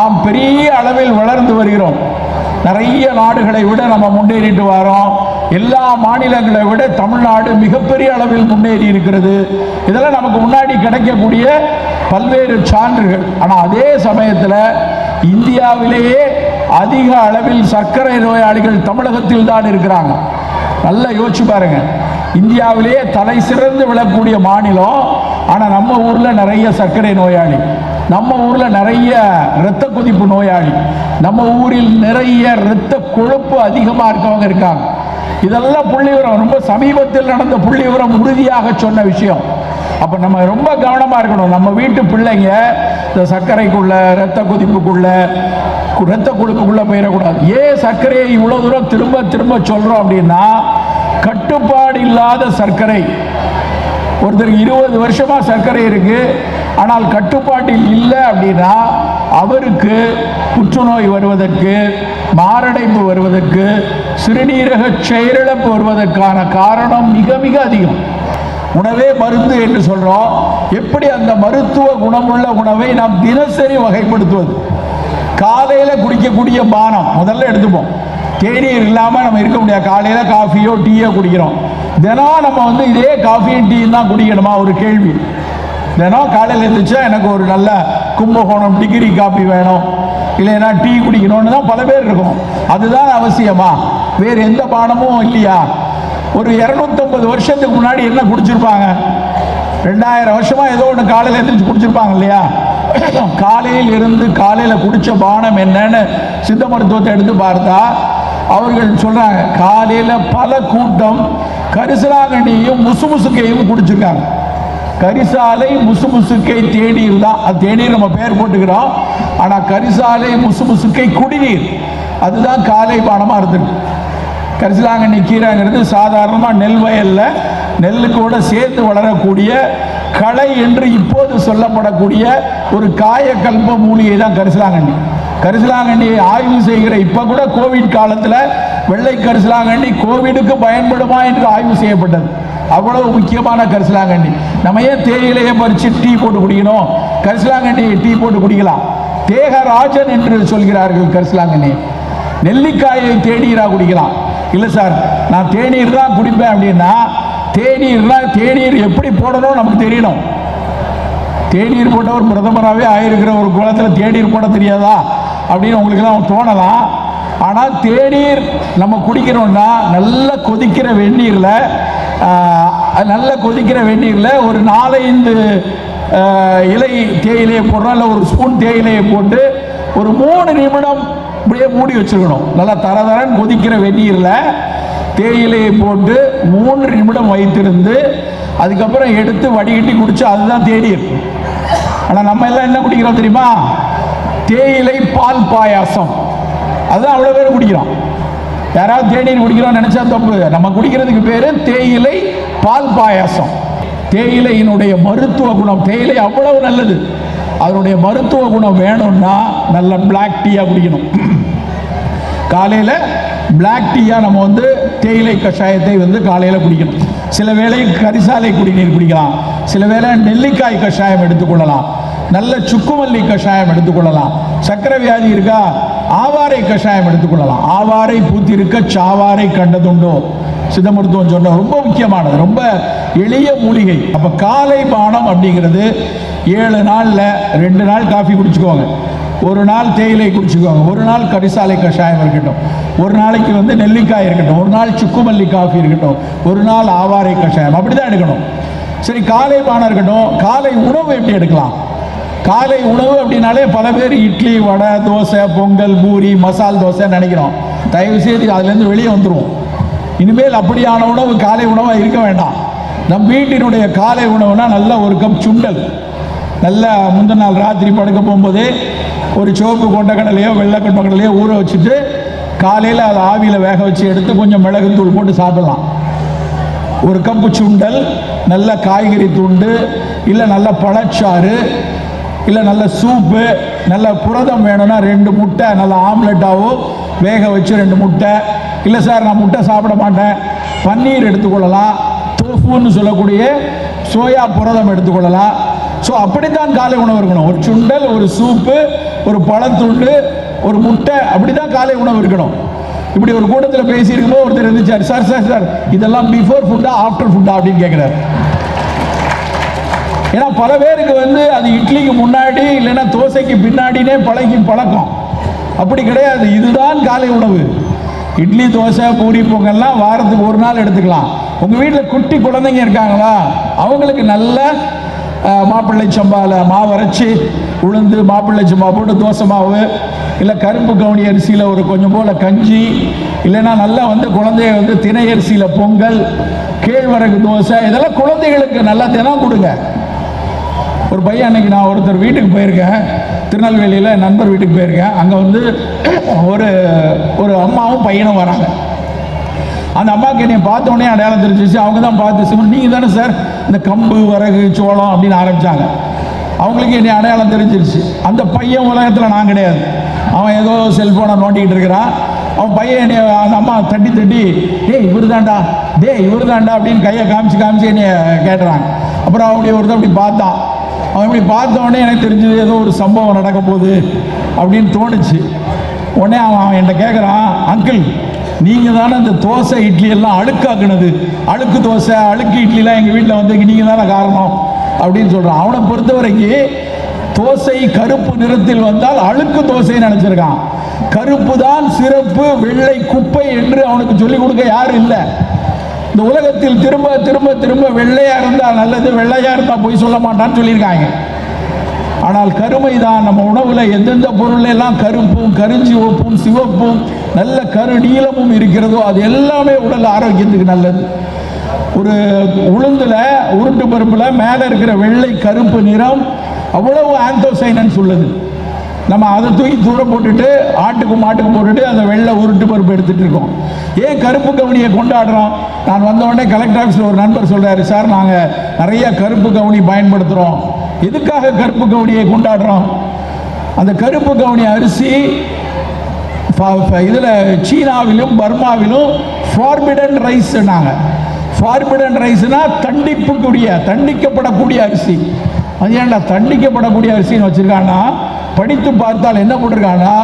நாம் பெரிய அளவில் வளர்ந்து வருகிறோம். நிறைய நாடுகளை விட நம்ம முன்னேறிட்டு வரோம். எல்லா மாநிலங்களை விட தமிழ்நாடு மிகப்பெரிய அளவில் முன்னேறி இருக்கிறது. இதெல்லாம் நமக்கு முன்னாடி கிடைக்கக்கூடிய பல்வேறு சான்றுகள். ஆனால் அதே சமயத்தில் இந்தியாவிலேயே அதிக அளவில் சர்க்கரை நோயாளிகள் தமிழகத்தில் தான் இருக்கிறாங்க. நல்லா யோசிச்சு பாருங்க. இந்தியாவிலேயே தலை சிறந்து விழக்கூடிய மாநிலம் ஆனால் நம்ம ஊரில் நிறைய சர்க்கரை நோயாளி. நம்ம ஊரில் நிறைய இரத்த கொதிப்பு நோயாளி. நம்ம ஊரில் நிறைய இரத்த கொழுப்பு அதிகமாக இருக்கவங்க இருக்காங்க. இதெல்லாம் புள்ளிவிவரம். ரொம்ப சமீபத்தில் நடந்த புள்ளிவிவரம் உறுதியாக சொன்ன விஷயம். அப்போ நம்ம ரொம்ப கவனமாக இருக்கணும். நம்ம வீட்டு பிள்ளைங்க இந்த சர்க்கரைக்குள்ள இரத்த கொதிப்புக்குள்ள இரத்த கொழுப்புக்குள்ள போயிடக்கூடாது. ஏன் சர்க்கரையை இவ்வளோ தூரம் திரும்ப திரும்ப சொல்கிறோம் அப்படின்னா கட்டுப்பாடு இல்லாத சர்க்கரை. ஒருத்தருக்கு இருபது வருஷமாக சர்க்கரை இருக்குது ஆனால் கட்டுப்பாட்டில் இல்லை அப்படின்னா அவருக்கு புற்றுநோய் வருவதற்கு மாரடைப்பு வருவதற்கு சிறுநீரக செயலிழப்பு வருவதற்கான காரணம் மிக மிக அதிகம். உணவே மருந்து என்று சொல்கிறோம் எப்படி அந்த மருத்துவ குணமுள்ள உணவை நாம் தினசரி வகைப்படுத்துவது? காலையில் குடிக்கக்கூடிய பானம் முதல்ல எடுத்துப்போம். தேநீர் இல்லாமல் நம்ம இருக்க முடியாது. காலையில் காஃபியோ டீயோ குடிக்கிறோம். தினம் நம்ம வந்து இதே காஃபியும் டீயும் தான் குடிக்கணுமா? ஒரு கேள்வி. தினம் காலையில் எழுந்திரிச்சா எனக்கு ஒரு நல்ல கும்பகோணம் டிகிரி காப்பி வேணும். இல்லைன்னா டீ குடிக்கணும்னு தான் பல பேர் இருக்கும். அதுதான் அவசியமா? வேறு எந்த பானமும் இல்லையா? ஒரு இரநூத்தம்பது வருஷத்துக்கு முன்னாடி என்ன குடிச்சிருப்பாங்க? ரெண்டாயிரம் வருஷமா ஏதோ ஒன்று காலையில் எழுந்திரிச்சு குடிச்சிருப்பாங்க இல்லையா? காலையில் இருந்து காலையில் குடித்த பானம் என்னன்னு சித்த மருத்துவத்தை எடுத்து பார்த்தா அவர்கள் சொல்றாங்க காலையில் பல கூட்டம் கரிசலாங்கண்ணியும் முசுமுசுக்கையும் குடிச்சிருக்காங்க. கரிசாலை முசுமுசுக்கை தேநீர் தான் அது தேநீர் நம்ம பேர் போட்டுக்கிறோம். ஆனால் கரிசாலை முசுமுசுக்கை குடிநீர் அதுதான் காலை பானமாக இருந்திருக்கு. கரிசலாங்கண்ணி கீரைங்கிறது சாதாரணமாக நெல் வயலில் நெல்லுக்கூட சேர்த்து வளரக்கூடிய களை என்று இப்போது சொல்லப்படக்கூடிய ஒரு காயக்கல்ப மூலிகை தான் கரிசலாங்கண்ணி. கரிசலாங்கண்ணியை ஆய்வு செய்கிற இப்போ கூட கோவிட் காலத்தில் வெள்ளை கரிசலாங்கண்ணி கோவிடுக்கு பயன்படுமா என்று ஆய்வு செய்யப்பட்டது. அவ்வளவு முக்கியமான கரிசலாங்கண்ணி. நம்ம ஏன் தேயிலையே பறித்து டீ போட்டு குடிக்கணும்? கரிசலாங்கண்ணி டீ போட்டு குடிக்கலாம். தேகராஜன் என்று சொல்கிறார்கள் கரிசலாங்கண்ணி. நெல்லிக்காயை தேநீரா குடிக்கலாம். இல்லை சார் நான் தேநீர் தான் குடிப்பேன் அப்படின்னா தேநீர்னா தேநீர் எப்படி போடணும் நமக்கு தெரியணும். தேநீர் போட்டவர் பிரதமராகவே ஆயிருக்கிற ஒரு குளத்தில் தேநீர் போட தெரியாதா? அப்படின்னு உங்களுக்கெல்லாம் தோணலாம். ஆனால் தேநீர் நம்ம குடிக்கிறோம்னா நல்ல கொதிக்கிற வெந்நீரில் நல்ல கொதிக்கிற வெந்நீரில் ஒரு நாலஞ்சு இலை தேயிலையை போடுறோம் இல்லை ஒரு ஸ்பூன் தேயிலையை போட்டு ஒரு மூணு நிமிடம் இப்படியே மூடி வச்சுருக்கணும். நல்லா தர தரன்னு கொதிக்கிற வெந்நீரில் தேயிலையை போட்டு மூன்று நிமிடம் வைத்திருந்து அதுக்கப்புறம் எடுத்து வடிகட்டி குடிச்சு அதுதான் தேநீர். ஆனால் நம்ம எல்லாம் என்ன குடிக்கிறோம் தெரியுமா? தேயிலை பால் பாயாசம். அதுதான் அவ்வளோ பேர் குடிக்கிறோம். யாராவது தேநீர் குடிக்கிறோம் நினைச்சா தப்பு. நம்ம குடிக்கிறதுக்கு பேர் தேயிலை பால் பாயாசம். தேயிலையினுடைய மருத்துவ குணம் தேயிலை அவ்வளவு நல்லது. அதனுடைய மருத்துவ குணம் வேணும்னா நல்ல பிளாக் டீயா குடிக்கணும். காலையில் பிளாக் டீயாக நம்ம வந்து தேயிலை கஷாயத்தை வந்து காலையில் குடிக்கணும். சில வேளை கரிசாலை குடிநீர் குடிக்கலாம். சில வேளை நெல்லிக்காய் கஷாயம் எடுத்துக்கொள்ளலாம் நல்ல சுக்குமல்லி கஷாயம் எடுத்துக்கொள்ளலாம். சக்கரை வியாதி இருக்கா? ஆவாரை கஷாயம் எடுத்துக்கொள்ளலாம். ஆவாரை பூத்திருக்க சாவாரை கண்டதுண்டோ? சித்த மருத்துவம் சொன்ன ரொம்ப முக்கியமானது. ரொம்ப எளிய மூலிகை. அப்போ காலை பானம் அப்படிங்கிறது ஏழு நாளில் ரெண்டு நாள் காஃபி குடிச்சுக்கோங்க. ஒரு நாள் தேயிலை குடிச்சுக்கோங்க. ஒரு நாள் கரிசாலை கஷாயம் இருக்கட்டும். ஒரு நாளைக்கு வந்து நெல்லிக்காய் இருக்கட்டும். ஒரு நாள் சுக்குமல்லி காஃபி இருக்கட்டும். ஒரு நாள் ஆவாரை கஷாயம். அப்படி தான் எடுக்கணும். சரி காலை பானம் இருக்கட்டும். காலை உணவு எப்படி எடுக்கலாம்? காலை உணவு அப்படின்னாலே பல பேர் இட்லி வடை தோசை பொங்கல் பூரி மசால் தோசை நினைக்கிறோம். தயவு செய்து அதுலேருந்து வெளியே வந்துடுவோம் இனிமேல் அப்படியான உணவு காலை உணவாக இருக்க வேண்டாம். நம் வீட்டினுடைய காலை உணவுனா நல்ல ஒரு கப் சுண்டல். நல்ல முந்தின நாள் ராத்திரி படுக்க போகும்போதே ஒரு சிவப்பு கொண்டக்கடலையோ வெள்ளை கொண்டக்கடலையோ ஊற வச்சுட்டு காலையில் அதை ஆவியில் வேக வச்சு எடுத்து கொஞ்சம் மிளகுத்தூள் போட்டு சாப்பிடலாம். ஒரு கப்பு சுண்டல் நல்ல காய்கறி துண்டு இல்லை நல்ல பழச்சாறு இல்லை நல்ல சூப்பு நல்ல புரதம் வேணும்னா ரெண்டு முட்டை நல்ல ஆம்லெட்டாவோ வேக வச்சு ரெண்டு முட்டை. இல்லை சார் நான் முட்டை சாப்பிட மாட்டேன். பன்னீர் எடுத்துக்கொள்ளலாம். தோஃபுன்னு சொல்லக்கூடிய சோயா புரதம் எடுத்துக்கொள்ளலாம். ஸோ அப்படித்தான் காலை உணவு இருக்கணும். ஒரு சுண்டல் ஒரு சூப்பு ஒரு பழத்துண்டு ஒரு முட்டை அப்படிதான் காலை உணவு இருக்கணும். இப்படி ஒரு கூட்டத்தில் பேசியிருக்கும்போது ஒருத்தர் இருந்துச்சார். சார் சார் சார் இதெல்லாம் பிஃபோர் ஃபுட்டா ஆஃப்டர் ஃபுட்டா அப்படின்னு கேட்குறாரு ஏன்னா பல பேருக்கு வந்து அது இட்லிக்கு முன்னாடி இல்லைன்னா தோசைக்கு பின்னாடினே பழகி பழக்கம். அப்படி கிடையாது. இதுதான் காலை உணவு. இட்லி தோசை பூரி பொங்கல்லாம் வாரத்துக்கு ஒரு நாள் எடுத்துக்கலாம். உங்கள் வீட்டில் குட்டி குழந்தைங்க இருக்காங்களா? அவங்களுக்கு நல்ல மாப்பிள்ளை சம்பாவில் மாவு அரைச்சி உளுந்து மாப்பிள்ளை சம்பா போட்டு தோசை மாவு இல்லை கரும்பு கவுனி அரிசியில் ஒரு கொஞ்சம் போல் கஞ்சி இல்லைன்னா நல்லா வந்து குழந்தைய வந்து திணை அரிசியில் பொங்கல் கேழ்வரகு தோசை இதெல்லாம் குழந்தைகளுக்கு நல்லா தினம் கொடுங்க. ஒரு பையன் அன்னைக்கு நான் ஒருத்தர் வீட்டுக்கு போயிருக்கேன். திருநெல்வேலியில் நண்பர் வீட்டுக்கு போயிருக்கேன். அங்கே வந்து ஒரு ஒரு அம்மாவும் பையனும் வராங்க. அந்த அம்மாவுக்கு என்னை பார்த்த அடையாளம் தெரிஞ்சிச்சு அவங்க தான் பார்த்து சிவன் நீங்கள் தானே சார் இந்த கம்பு வரகு சோளம் அப்படின்னு ஆரம்பித்தாங்க அவங்களுக்கு என்னை அடையாளம் தெரிஞ்சிருச்சு. அந்த பையன் உலகத்தில் நான் கிடையாது. அவன் ஏதோ செல்ஃபோனை நோண்டிக்கிட்டு இருக்கிறான். அவன் பையன் என்னை அந்த அம்மா தட்டி தட்டி டேய் இவர் தான்டா டேய் இவர் தான்டா அப்படின்னு கையை காமிச்சு காமிச்சு என்னைய கேட்டுறாங்க. அப்புறம் அவனுடைய ஒருத்தர் அப்படி பார்த்தான். அவன் இப்படி பார்த்த உடனே எனக்கு தெரிஞ்சது ஏதோ ஒரு சம்பவம் நடக்க போகுது அப்படின்னு தோணுச்சு. உடனே அவன் அவன் என்கிட்ட கேட்குறான் அங்கிள் நீங்கள் தானே இந்த தோசை இட்லி எல்லாம் அழுக்காக்குனது. அழுக்கு தோசை அழுக்கு இட்லிலாம் எங்கள் வீட்டில் வந்து நீங்கள் தானே காரணம்? அப்படின்னு சொல்கிறான் அவனை பொறுத்த வரைக்கும் தோசை கருப்பு நிறத்தில் வந்தால் அழுக்கு தோசைன்னு நினச்சிருக்கான். கருப்பு தான் சிறப்பு வெள்ளை குப்பை என்று அவனுக்கு சொல்லிக் கொடுக்க யாரும் இல்லை. இந்த உலகத்தில் திரும்ப திரும்ப திரும்ப வெள்ளையா இருந்தால் நல்லது வெள்ளையா இருந்தால் போய் சொல்ல மாட்டான்னு சொல்லியிருக்காங்க. ஆனால் கருமை தான் நம்ம உணவுல எந்தெந்த பொருள் எல்லாம் கருப்பும் கருஞ்சிவப்பும் சிவப்பும் நல்ல கரு நீளமும் இருக்கிறதோ அது எல்லாமே உடல் ஆரோக்கியத்துக்கு நல்லது. ஒரு உளுந்துல உருட்டு பருப்புல மேல இருக்கிற வெள்ளை கருப்பு நிறம் அவ்வளவு ஆந்தோசைனன் சொல்லுது நம்ம அதை தூக்கி தூர போட்டுட்டு ஆட்டுக்கு மாட்டுக்கு போட்டுட்டு அந்த வெள்ளை உருட்டு பருப்பு எடுத்துட்டு இருக்கோம். ஏன் கருப்பு கவுனியை கொண்டாடுறோம்? நான் வந்த உடனே கலெக்டர் ஆஃபீஸில் ஒரு நண்பர் சொல்றாரு சார் நாங்கள் நிறைய கருப்பு கவுனி பயன்படுத்துகிறோம் எதுக்காக கருப்பு கவுனியை கொண்டாடுறோம்? அந்த கருப்பு கவுனி அரிசி இதில் சீனாவிலும் பர்மாவிலும் ஃபார்பிடன் ரைஸ்னாங்க ஃபார்பிடன் ரைஸ்னா தண்டிப்புக்குரிய தண்டிக்கப்படக்கூடிய அரிசி. அது ஏன்டா தண்டிக்கப்படக்கூடிய அரிசின்னு வச்சுருக்காங்கன்னா படித்து பார்த்தால் என்ன போட்டிருக்காங்கன்னா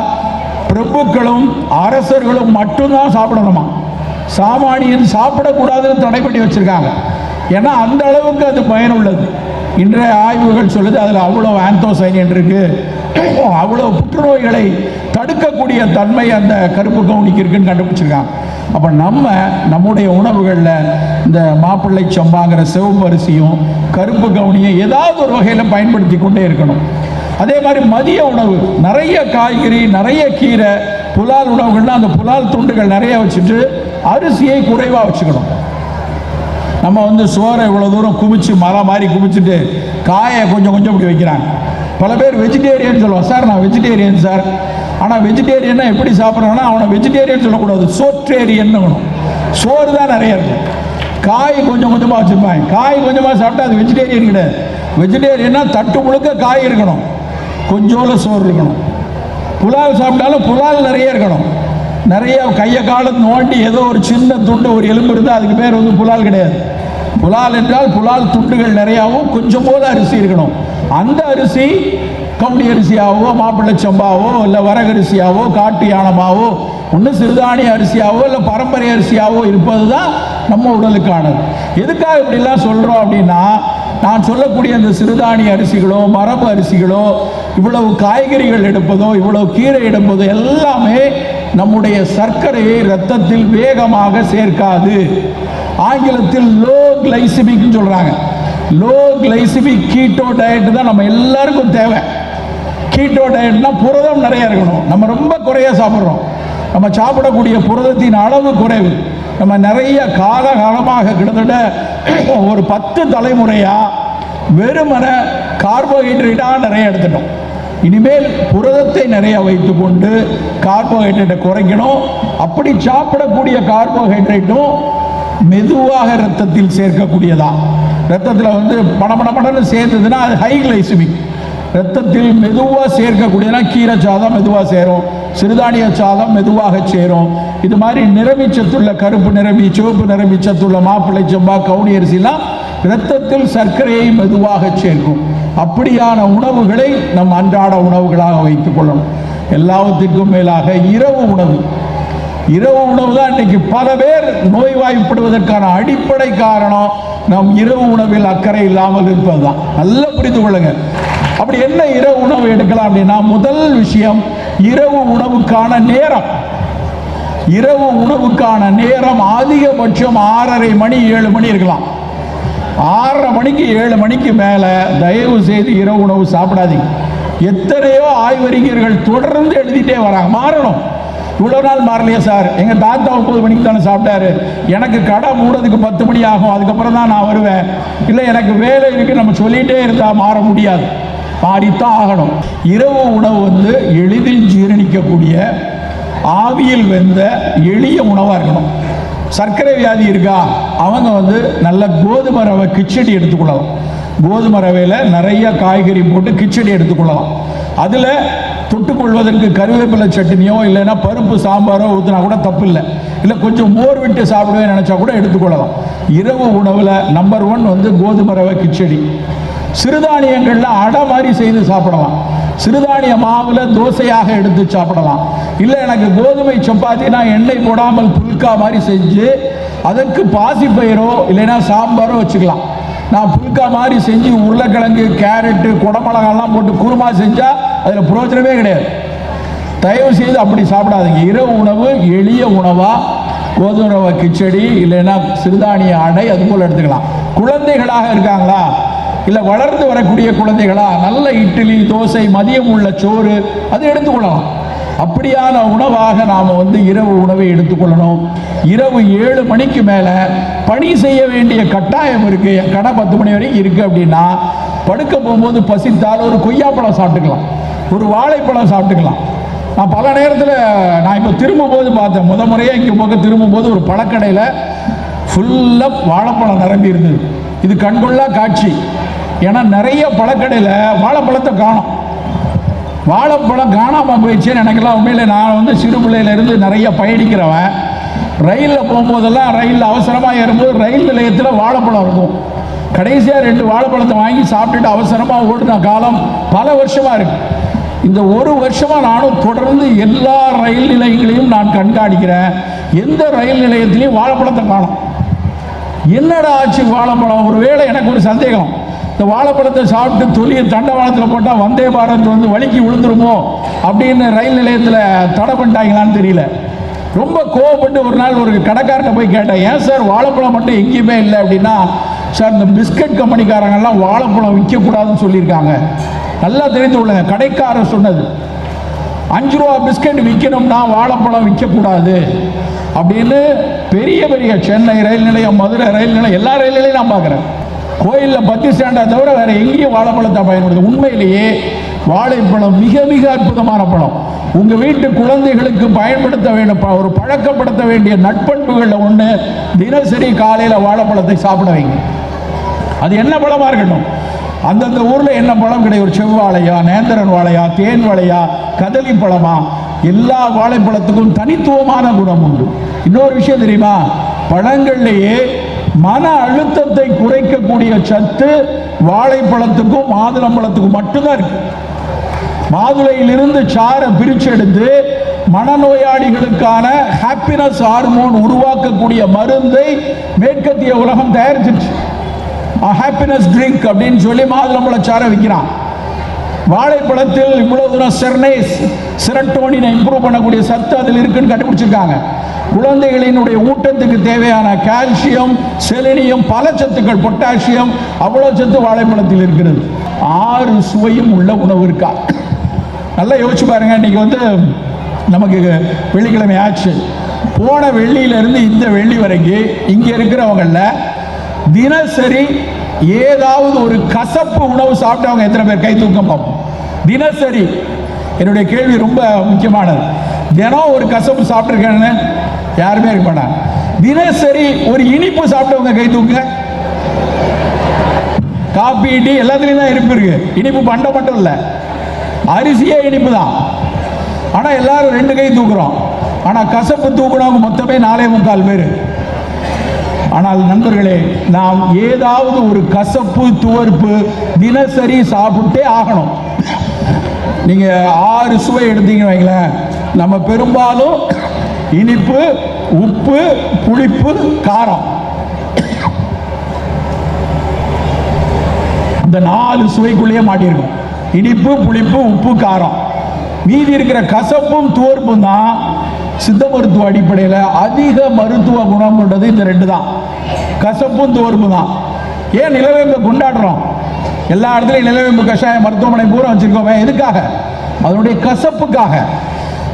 பிரபுக்களும் அரசர்களும் மட்டும்தான் சாப்பிடணுமா? சாமானியன் சாப்பிடக்கூடாதுன்னு தடை பண்ணி வச்சிருக்காங்க. ஏன்னா அந்த அளவுக்கு அது பயனுள்ளது. இன்றைய ஆய்வுகள் சொல்லுது அதில் அவ்வளோ ஆந்தோசைன் இருக்கு அவ்வளோ புற்றுநோய்களை தடுக்கக்கூடிய தன்மை அந்த கருப்பு கவுனிக்கு இருக்குன்னு கண்டுபிடிச்சிருக்காங்க. அப்போ நம்ம நம்முடைய உணவுகளில் இந்த மாப்பிள்ளை சம்பாங்கிற சிவப்பரிசியும் கருப்பு கவுனியும் ஏதாவது ஒரு வகையில் பயன்படுத்தி கொண்டே இருக்கணும். அதே மாதிரி மதிய உணவு. நிறைய காய்கறி நிறைய கீரை புலால் உணவுகள்னா அந்த புலால் துண்டுகள் நிறைய வச்சுட்டு அரிசியை குறைவாக வச்சுக்கணும். நம்ம வந்து சோறை இவ்வளோ தூரம் குமிச்சு மலை மாதிரி குமிச்சுட்டு காயை கொஞ்சம் கொஞ்சம் இப்படி வைக்கிறாங்க. பல பேர் வெஜிடேரியன் சொல்லுவான் சார் நான் வெஜிடேரியன் சார். ஆனால் வெஜிடேரியன்னா எப்படி சாப்பிட்றாங்கன்னா அவனை வெஜிடேரியன் சொல்லக்கூடாது சோற்றேரியன் சோறு தான் நிறைய இருக்கும் காய் கொஞ்சம் கொஞ்சமாக வச்சுருப்பாங்க. காய் கொஞ்சமாக சாப்பிட்டா அது வெஜிடேரியன் கிடையாது. வெஜிடேரியன்னா தட்டு முழுக்க காய் இருக்கணும். கொஞ்சோல சோறு இருக்கணும். புலால் சாப்பிட்டாலும் புலால் நிறைய இருக்கணும். நிறைய கையை காலம் நோண்டி ஏதோ ஒரு சின்ன துண்டு ஒரு எலும்பு இருந்தால் அதுக்கு பேர் வந்து புலால் கிடையாது. புலால் என்றால் புலால் துண்டுகள் நிறையாவும் கொஞ்சம் போல அரிசி இருக்கணும். அந்த அரிசி கவுனி அரிசியாவோ மாப்பிள்ளை சம்பாவோ இல்லை வரகரிசியாவோ காட்டு யானமாவோ ஒன்று சிறுதானிய அரிசியாவோ இல்லை பரம்பரை அரிசியாவோ இருப்பது தான் நம்ம உடலுக்கானது. எதுக்காக இப்படிலாம் சொல்கிறோம் அப்படின்னா நான் சொல்லக்கூடிய அந்த சிறுதானிய அரிசிகளோ மரபு அரிசிகளோ இவ்வளவு காய்கறிகள் எடுப்பதோ இவ்வளவு கீரை எடுப்பதோ எல்லாமே நம்முடைய சர்க்கரையை இரத்தத்தில் வேகமாக சேர்க்காது. ஆங்கிலத்தில் லோ கிளைசிமிக்னு சொல்றாங்க. லோ கிளைசிமிக் கீட்டோ டயட் தான் நம்ம எல்லாருக்கும் தேவை. கீட்டோ டயட்னா புரதம் நிறைய இருக்கணும். நம்ம ரொம்ப குறைய சாப்பிட்றோம். நம்ம சாப்பிடக்கூடிய புரதத்தின் அளவு குறைவு. நம்ம நிறைய காலகாலமாக கிட்டத்தட்ட ஒரு பத்து தலைமுறையாக வெறுமன கார்போஹைட்ரேட்டாக நிறைய எடுத்துட்டோம். இனிமேல் புரதத்தை நிறைய வைத்துக்கொண்டு கார்போஹைட்ரேட்டை குறைக்கணும். அப்படி சாப்பிடக்கூடிய கார்போஹைட்ரேட்டும் மெதுவாக ரத்தத்தில் சேர்க்கக்கூடியதா. ரத்தத்தில் வந்து படபட படன்னு சேர்ந்ததுன்னா அது ஹை கிளைசிமிக் ரத்தத்தில் மெதுவாக சேர்க்கக்கூடியதுனா கீரை சாதம் மெதுவாக சேரும். சிறுதானிய சாதம் மெதுவாக சேரும். இது மாதிரி நிறமிச்சத்துள்ள கருப்பு நிறமி சிவப்பு நிறமி மாப்பிள்ளை செம்பா கவுனி அரிசிலாம் இரத்தத்தில் சர்க்கரையை மெதுவாக சேர்க்கும். அப்படியான உணவுகளை நம் அன்றாட உணவுகளாக வைத்துக் கொள்ளணும். எல்லாவற்றிற்கும் மேலாக இரவு உணவு. இரவு உணவு தான் இன்னைக்கு பல பேர் நோய்வாய்ப்படுவதற்கான அடிப்படை காரணம் நம் இரவு உணவில் அக்கறை இல்லாமல் இருப்பது தான் நல்லா புரிந்து கொள்ளுங்க. அப்படி என்ன இரவு உணவு எடுக்கலாம் அப்படின்னா முதல் விஷயம் இரவு உணவுக்கான நேரம். இரவு உணவுக்கான நேரம் அதிகபட்சம் ஆறரை மணி ஏழு மணி இருக்கலாம். ஆறரை மணிக்கு ஏழு மணிக்கு மேலே தயவு செய்து இரவு உணவு சாப்பிடாதீங்க. எத்தனையோ ஆய்வறிஞர்கள் தொடர்ந்து எழுதிட்டே வராங்க. மாறணும். இவ்வளோ நாள் மாறலையே சார். எங்கள் தாத்தா ஒன்பது மணிக்கு தானே சாப்பிட்டாரு. எனக்கு கடை மூடுறதுக்கு பத்து மணி ஆகும். அதுக்கப்புறம் தான் நான் வருவேன். இல்லை எனக்கு வேலை இருக்கு நம்ம சொல்லிகிட்டே இருந்தால் மாற முடியாது. மாறித்தான் ஆகணும். இரவு உணவு வந்து எளிதில் ஜீரணிக்கக்கூடிய ஆவியில் வெந்த எளிய உணவாக இருக்கணும். சர்க்கரை வியாதி இருக்கா? அவங்க வந்து நல்ல கோதுமை ரவை கிச்சடி எடுத்துக்கொள்ளலாம். கோதுமை ரவையில் நிறைய காய்கறி போட்டு கிச்சடி எடுத்துக்கொள்ளலாம். அதில் தொட்டுக்கொள்வதற்கு கருவேப்பிலை சட்னியோ இல்லைன்னா பருப்பு சாம்பாரோ ஊற்றினா கூட தப்பு இல்லை இல்லை கொஞ்சம் மோர் விட்டு சாப்பிடுவேன் நினச்சா கூட எடுத்துக்கொள்ளலாம். இரவு உணவில் நம்பர் ஒன் வந்து கோதுமை ரவை கிச்சடி. சிறுதானியங்களில் அடை மாதிரி செய்து சாப்பிடலாம். சிறுதானிய மாவில் தோசையாக எடுத்து சாப்பிடலாம். இல்லை எனக்கு கோதுமை சப்பாத்தி நான் எண்ணெய் போடாமல் புல்கா மாதிரி செஞ்சு அதற்கு பாசிப்பயிரோ இல்லைன்னா சாம்பாரோ வச்சுக்கலாம். நான் புல்கா மாதிரி செஞ்சு உருளைக்கிழங்கு கேரட்டு குடமிளகாலாம் போட்டு குருமா செஞ்சால் அதில் பிரயோஜனமே கிடையாது. தயவு செய்து அப்படி சாப்பிடாதீங்க. இரவு உணவு எளிய உணவாக கோதுமை ரவை கிச்சடி இல்லைன்னா சிறுதானிய அடை அது போல் எடுத்துக்கலாம். குழந்தைகளாக இருக்காங்களா? இல்லை வளர்ந்து வரக்கூடிய குழந்தைகளா? நல்ல இட்லி தோசை மதியம் உள்ள சோறு அது எடுத்துக்கொள்ளலாம். அப்படியான உணவாக நாம் வந்து இரவு உணவை எடுத்துக்கொள்ளணும். இரவு ஏழு மணிக்கு மேலே பணி செய்ய வேண்டிய கட்டாயம் இருக்கு. என் கடை பத்து மணி வரைக்கும் இருக்கு அப்படின்னா படுக்க போகும்போது பசித்தால் ஒரு கொய்யாப்பழம் சாப்பிட்டுக்கலாம். ஒரு வாழைப்பழம் சாப்பிட்டுக்கலாம். நான் பல நேரத்தில் நான் இப்போ திரும்பும்போது பார்த்தேன். முத முறையாக இங்கே போக திரும்பும்போது ஒரு பழக்கடையில் ஃபுல்லாக வாழைப்பழம் நிரம்பி இருந்தது. இது கண்கொள்ளா காட்சி. ஏன்னா நிறைய பழக்கடையில் வாழைப்பழத்தை காணோம். வாழைப்பழம் காணாமல் போயிடுச்சுன்னு எனக்கெல்லாம் உண்மையில் நான் வந்து சிறு பிள்ளையிலேருந்து நிறைய பயணிக்கிறவன். ரயிலில் போகும்போதெல்லாம் ரயிலில் அவசரமாக ஏறும்போது ரயில் நிலையத்தில் வாழைப்பழம் இருக்கும். கடைசியாக ரெண்டு வாழைப்பழத்தை வாங்கி சாப்பிட்டுட்டு அவசரமாக ஓடின காலம் பல வருஷமாக இருக்கு. இந்த ஒரு வருஷமாக நானும் தொடர்ந்து எல்லா ரயில் நிலையங்களையும் நான் கண்காணிக்கிறேன். எந்த ரயில் நிலையத்திலையும் வாழைப்பழத்தை காணோம். என்னடா ஆச்சு வாழைப்பழம்? ஒரு வேளை எனக்கு ஒரு சந்தேகம். இந்த வாழைப்பழத்தை சாப்பிட்டு தொலியை தண்டவாளத்தில் போட்டால் வந்தே பாரத் வந்து வலிக்கு விழுந்துருமோ? அப்படின்னு ரயில் நிலையத்தில் தடை பண்ணிட்டாங்களான்னு தெரியல. ரொம்ப கோவப்பட்டு ஒரு நாள் ஒரு கடைக்காரர்கிட்ட போய் கேட்டேன் ஏன் சார் வாழைப்பழம் மட்டும் எங்கேயுமே இல்லை? அப்படின்னா சார் இந்த பிஸ்கட் கம்பெனிக்காரங்கெல்லாம் வாழைப்பழம் விற்கக்கூடாதுன்னு சொல்லியிருக்காங்க. நல்லா தெரிந்து கொள்ளுங்க கடைக்காரர் சொன்னது. அஞ்சு ரூபா பிஸ்கட் விற்கணும்னா வாழைப்பழம் விற்கக்கூடாது. அப்படின்னு பெரிய பெரிய சென்னை ரயில் நிலையம் மதுரை ரயில் நிலையம் எல்லா ரயில் நிலையம் நான் பார்க்குறேன். கோயிலில் பத்து ஸ்டாண்டை தவிர வேறு எங்கேயும் வாழைப்பழத்தை பயன்படுது உண்மையிலேயே வாழைப்பழம் மிக மிக அற்புதமான பழம். உங்கள் வீட்டு குழந்தைகளுக்கு பயன்படுத்த வேண்டும் ப- ஒரு பழக்கப்படுத்த வேண்டிய நட்பண்புகளில் ஒன்று தினசரி காலையில் வாழைப்பழத்தை சாப்பிட வைங்க. அது என்ன பழமாக இருக்கட்டும்? அந்தந்த ஊரில் என்ன பழம் கிடையாது ஒரு செவ்வாழையா நேந்திரன் வாழையா தேன் வாழையா கதலி பழமா? எல்லா வாழைப்பழத்துக்கும் தனித்துவமான குணம் உண்டு. இன்னொரு விஷயம் தெரியுமா? பழங்கள்லேயே மன அழுத்தத்தை குறைக்கக்கூடிய சத்து வாழைப்பழத்துக்கும் மாதுளம்பழத்துக்கும் மட்டும்தான் இருக்கு. மாதுளையிலிருந்து சாரை பிரிச்செடுத்து மனநோயாளிகளுக்கான ஹாப்பினஸ் ஹார்மோன் உருவாக்கக்கூடிய மருந்தை மேற்கத்திய உலகம் தயாரிச்சிருச்சு. ஹாப்பினஸ் ட்ரிங்க் அப்படின்னு சொல்லி மாதுளம்பழ சாரை விற்கிறான் வாழைப்பழத்தில் இவ்வளவு தூரம் செர்னேஸ் சிரட்டோனினை இம்ப்ரூவ் பண்ணக்கூடிய சத்து அதில் இருக்குன்னு கண்டுபிடிச்சிருக்காங்க. குழந்தைகளினுடைய ஊட்டத்துக்கு தேவையான கால்சியம் செலினியம் பல சத்துக்கள் பொட்டாசியம் அவ்வளோ சத்து வாழைப்பழத்தில் இருக்கிறது. ஆறு சுவையும் உள்ள உணவு இருக்கா? நல்லா யோசிச்சு பாருங்க இன்னைக்கு வந்து நமக்கு வெள்ளிக்கிழமை ஆச்சு. போன வெள்ளியிலிருந்து இந்த வெள்ளி வரைக்கும் இங்கே இருக்கிறவங்கள தினசரி ஏதாவது ஒரு கசப்பு உணவு சாப்பிட்டவங்க எத்தனை பேர்? கை தூக்கம் பார்ப்போம். தினசரி என்னுடைய கேள்வி ரொம்ப முக்கியமானது. தினம் ஒரு கசப்பு சாப்பிட்ருக்கேன்னு யாருமே இருக்க மாட்டாங்க. தினசரி ஒரு இனிப்பு சாப்பிட்டவங்க கை தூக்குங்க. காப்பி டீ எல்லாத்துலேயும் தான் இனிப்பு இருக்கு. இனிப்பு பண்ண மட்டும் இல்லை. அரிசியே இனிப்பு தான். ஆனால் எல்லாரும் ரெண்டு கை தூக்குறோம். ஆனால் கசப்பு தூக்குனவங்க மொத்தமே நாலே முக்கால் பேர். ஆனால் நண்பர்களே நாம் ஏதாவது ஒரு கசப்பு துவர்ப்பு தினசரி சாப்பிட்டே ஆகணும். நீங்கள் ஆறு சுவை எடுத்தீங்கன்னு வைங்களேன். நம்ம பெரும்பாலும் இனிப்பு உப்பு புளிப்பு காரம். இந்த நாலு சுவைக்குள்ளேயே மாட்டியிருக்கும். இனிப்பு புளிப்பு உப்பு காரம். மீதி இருக்கிற கசப்பும் துவர்ப்பும் தான் சித்த மருத்துவ அடிப்படையில் அதிக மருத்துவ குணம் கொண்டது இந்த ரெண்டு தான். கசப்பும் துவர்ப்பு தான். ஏன் நிலவேம்பை கொண்டாடுறோம்? எல்லா இடத்துலையும் நிலவேம்பு கஷாயம் மருத்துவமனை பூரா வச்சுருக்கோமே. எதுக்காக? அதனுடைய கசப்புக்காக.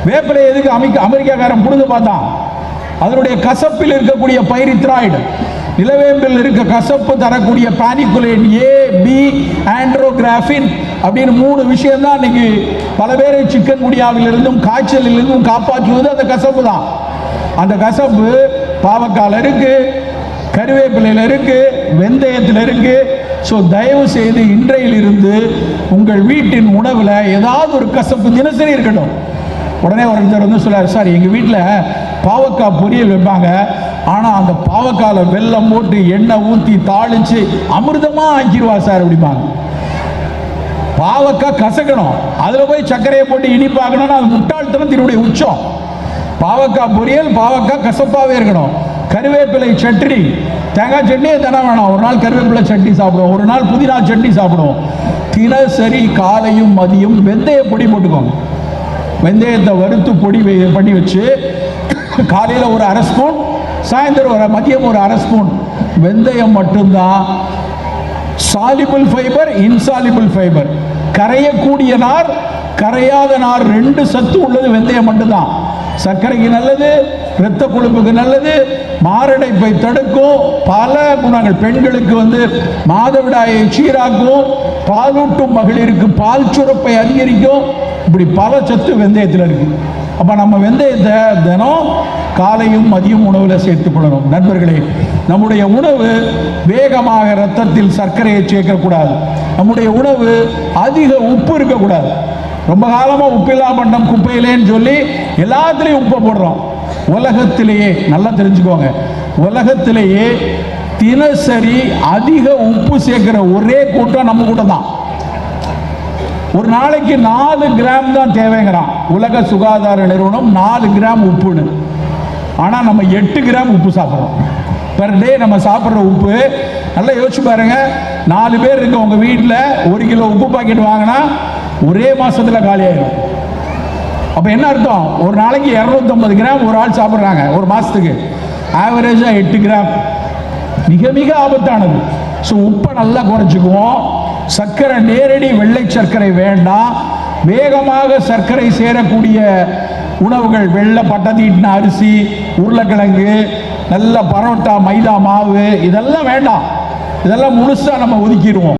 வேப்பிலை எதுக்கு அமெரிக்க அமெரிக்காக்காரன் புரிந்து பார்த்தான்? அதனுடைய கசப்பில் இருக்கக்கூடிய பைரித்ராய்டு. நிலவேம்பில் இருக்க கசப்பு தரக்கூடிய பானிகுலேன் ஏ பி ஆண்ட்ரோகிராஃபின் அப்படின்னு மூணு விஷயம் தான் இன்னைக்கு பல பேரை சிக்கன் குடியாவிலிருந்தும் காய்ச்சலிலிருந்தும் காப்பாற்றுவது அந்த கசப்பு தான். அந்த கசப்பு பாவக்கால இருக்கு கருவேப்பிலையில் இருக்கு வெந்தயத்தில் இருக்குது ஸோ தயவு செய்து இன்றையிலிருந்து உங்கள் வீட்டின் உணவில் ஏதாவது ஒரு கசப்பு தினசரி இருக்கட்டும். உடனே ஒருத்தர் வந்து சொல்லார் சார் எங்கள் வீட்டில் பாவக்காய் பொரியல் வைப்பாங்க. ஆனால் அந்த பாவக்காயில் வெல்லம் போட்டு எண்ணெய் ஊற்றி தாளித்து அமிர்தமாக ஆக்கிடுவா சார் அப்படிம்பாங்க. பாவக்காய் கசக்கணும். அதில் போய் சர்க்கரையை போட்டு இனிப்பாக்கணும்னா அது முட்டாள்தனத்தினுடைய உச்சம். பாவக்காய் பொரியல் பாவக்காய் கசப்பாகவே இருக்கணும். கருவேப்பிலை சட்னி. தேங்காய் சட்னியே தானே வேணாம். ஒரு நாள் கருவேப்பிலை சட்னி சாப்பிடுவோம். ஒரு நாள் புதினா சட்னி சாப்பிடுவோம். தினசரி காலையும் மதியம் வெந்தய பொடி போட்டுக்கோங்க. வெந்தயத்தை வறுத்து பொடி பண்ணி வச்சு காலையில் ஒரு அரை ஸ்பூன் சாயந்தரம் ஒரு மதியம் ஒரு அரை ஸ்பூன். வெந்தயம் மட்டும்தான். சாலிபிள் ஃபைபர் இன்சாலிபிள் ஃபைபர் கரையக்கூடிய நார் கரையாத நார் ரெண்டு சத்து உள்ளது. வெந்தயம் மட்டும்தான். சர்க்கரைக்கு நல்லது. இரத்த கொழுப்புக்கு நல்லது மாரடைப்பை தடுக்கும். பல குணங்கள் பெண்களுக்கு வந்து மாதவிடாயை சீராக்கும். பாலூட்டும் மகளிருக்கு பால் சுரப்பை அதிகரிக்கும். இப்படி பல சத்து வெந்தயத்தில் இருக்கு. அப்போ நம்ம வெந்தயத்தை தினம் காலையும் மதியம் உணவில் சேர்த்துக்கொள்ளணும் நண்பர்களே நம்முடைய உணவு வேகமாக ரத்தத்தில் சர்க்கரையை சேர்க்கக்கூடாது. நம்முடைய உணவு அதிக உப்பு இருக்கக்கூடாது. ரொம்ப காலமாக உப்பில்லா பண்டம் குப்பையிலேன்னு சொல்லி எல்லாத்துலேயும் உப்பை போடுறோம். உலகத்திலேயே நல்லா தெரிஞ்சுக்கோங்க. உலகத்திலேயே தினசரி அதிக உப்பு சேர்க்கிற ஒரே கூட்டம் நம்ம கூட்டம் தான். ஒரு நாளைக்கு நாலு கிராம் தான் தேவைங்கிறான். உலக சுகாதார நிறுவனம் நாலு கிராம் உப்புன்னு. ஆனால் நம்ம எட்டு கிராம் உப்பு சாப்பிட்றோம். பெர் டே நம்ம சாப்பிட்ற உப்பு நல்லா யோசிச்சு பாருங்க. நாலு பேர் இருக்க உங்கள் வீட்டில் ஒரு கிலோ உப்பு பாக்கெட் வாங்கினா ஒரே மாதத்தில் காலியாயிடும் அப்போ என்ன அர்த்தம்? ஒரு நாளைக்கு இரநூத்தம்பது கிராம் ஒரு ஆள் சாப்பிட்றாங்க ஒரு மாதத்துக்கு ஆவரேஜாக எட்டு கிராம். மிக மிக ஆபத்தானது. ஸோ உப்பை நல்லா குறைச்சிக்குவோம். சர்க்கரை நேரடி வெள்ளை சர்க்கரை வேண்டாம். வேகமாக சர்க்கரை சேரக்கூடிய உணவுகள் வெள்ளை பட்டத்தீட்டின அரிசி உருளைக்கிழங்கு நல்ல பரோட்டா மைதா மாவு இதெல்லாம் வேண்டாம். இதெல்லாம் முழுசாக நம்ம ஒதுக்கிடுவோம்.